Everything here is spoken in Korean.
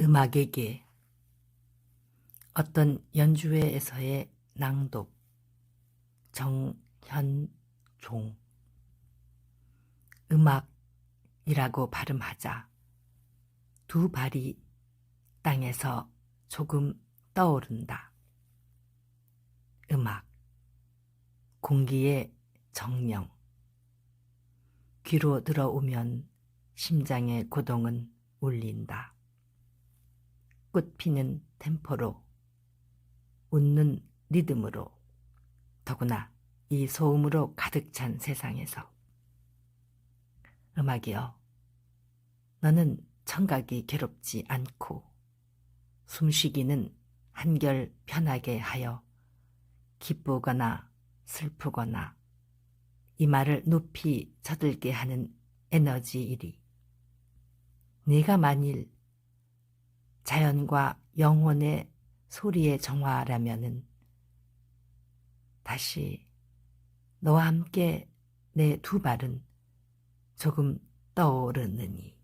음악에게. 어떤 연주회에서의 낭독. 정현종. 음악이라고 발음하자. 두 발이 땅에서 조금 떠오른다. 음악. 공기의 정령. 귀로 들어오면 심장의 고동은 울린다. 꽃 피는 템포로 웃는 리듬으로 더구나 이 소음으로 가득 찬 세상에서. 음악이여 너는 청각이 괴롭지 않고 숨쉬기는 한결 편하게 하여 기쁘거나 슬프거나 이 말을 높이 저들게 하는 에너지이리. 네가 만일 자연과 영혼의 소리의 정화라면은 다시 너와 함께 내 두 발은 조금 떠오르느니